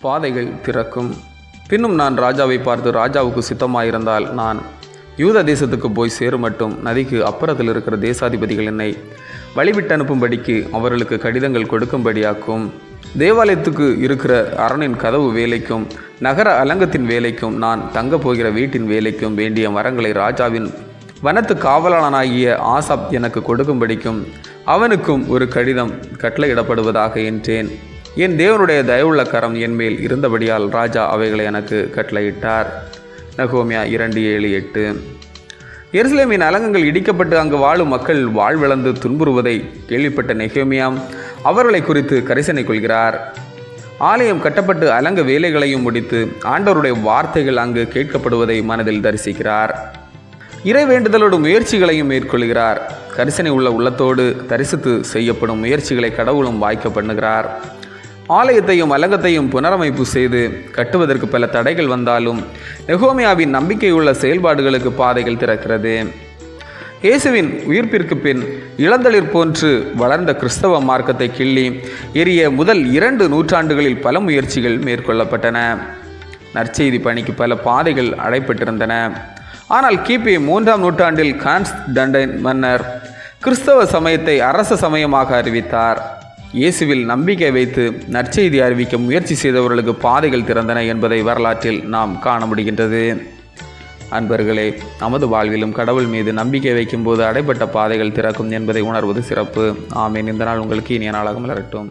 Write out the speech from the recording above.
பாதைகள் திறக்கும். பின்னும் நான் ராஜாவை பார்த்து ராஜாவுக்கு சித்தமாயிருந்தால் நான் யூத தேசத்துக்கு போய் சேரும் மட்டும். நதிக்கு அப்புறத்தில் இருக்கிற தேசாதிபதிகள் என்னை வழிவிட்டு அனுப்பும்படிக்கு அவர்களுக்கு கடிதங்கள் கொடுக்கும்படியாக்கும். தேவாலயத்துக்கு இருக்கிற அரணின் கதவு வேலைக்கும் நகர அலங்கத்தின் வேலைக்கும் நான் தங்கப் போகிற வீட்டின் வேலைக்கும் வேண்டிய மரங்களை ராஜாவின் வனத்து காவலாளனாகிய ஆசாப் எனக்கு கொடுக்கும்படிக்கும் அவனுக்கும் ஒரு கடிதம் கட்டளையிடப்படுவதாக என்றேன். என் தேவனுடைய தயவுள்ள கரம் என் மேல் இருந்தபடியால் ராஜா அவைகளை எனக்கு கட்டளையிட்டார். நகோமியா இரண்டு ஏழு எட்டு. எருசலேமின் அலங்கங்கள் இடிக்கப்பட்டு அங்கு வாழும் மக்கள் வாழ்விழந்து துன்புறுவதை கேள்விப்பட்ட நெகோமியாம் அவர்களை குறித்து கரிசனை கொள்கிறார். ஆலயம் கட்டப்பட்டு அலங்க வேலைகளையும் முடித்து ஆண்டவருடைய வார்த்தைகள் அங்கு கேட்கப்படுவதை மனதில் தரிசிக்கிறார். இறை வேண்டுதலோடு முயற்சிகளையும் மேற்கொள்கிறார். கரிசனை உள்ள உள்ளத்தோடு தரிசித்து செய்யப்படும் முயற்சிகளை கடவுளும் வாய்க்க பண்ணுகிறார். ஆலயத்தையும் அலங்கத்தையும் புனரமைப்பு செய்து கட்டுவதற்கு பல தடைகள் வந்தாலும் நெகோமியாவின் நம்பிக்கையுள்ள செயல்பாடுகளுக்கு பாதைகள் திறக்கிறது. இயேசுவின் உயிர்ப்பிற்கு பின் இளந்தளிர் போன்று வளர்ந்த கிறிஸ்தவ மார்க்கத்தை கிள்ளி எரிய முதல் இரண்டு நூற்றாண்டுகளில் பல முயற்சிகள் மேற்கொள்ளப்பட்டன. நற்செய்தி பணிக்கு பல பாதைகள் அடைப்பட்டிருந்தன. ஆனால் கிபி மூன்றாம் நூற்றாண்டில் கான்ஸ்டன்டைன் மன்னர் கிறிஸ்தவ சமயத்தை அரச சமயமாக அறிவித்தார். இயேசுவில் நம்பிக்கை வைத்து நற்செய்தி அறிவிக்க முயற்சி செய்தவர்களுக்கு பாதைகள் திறந்தன என்பதை வரலாற்றில் நாம் காண முடிகின்றது. அன்பர்களே நமது வாழ்விலும் கடவுள் மீது நம்பிக்கை வைக்கும்போது அடைப்பட்ட பாதைகள் திறக்கும் என்பதை உணர்வது சிறப்பு. ஆமேன். இந்த நாள் உங்களுக்கு இனிய நாளாக மலரட்டும்.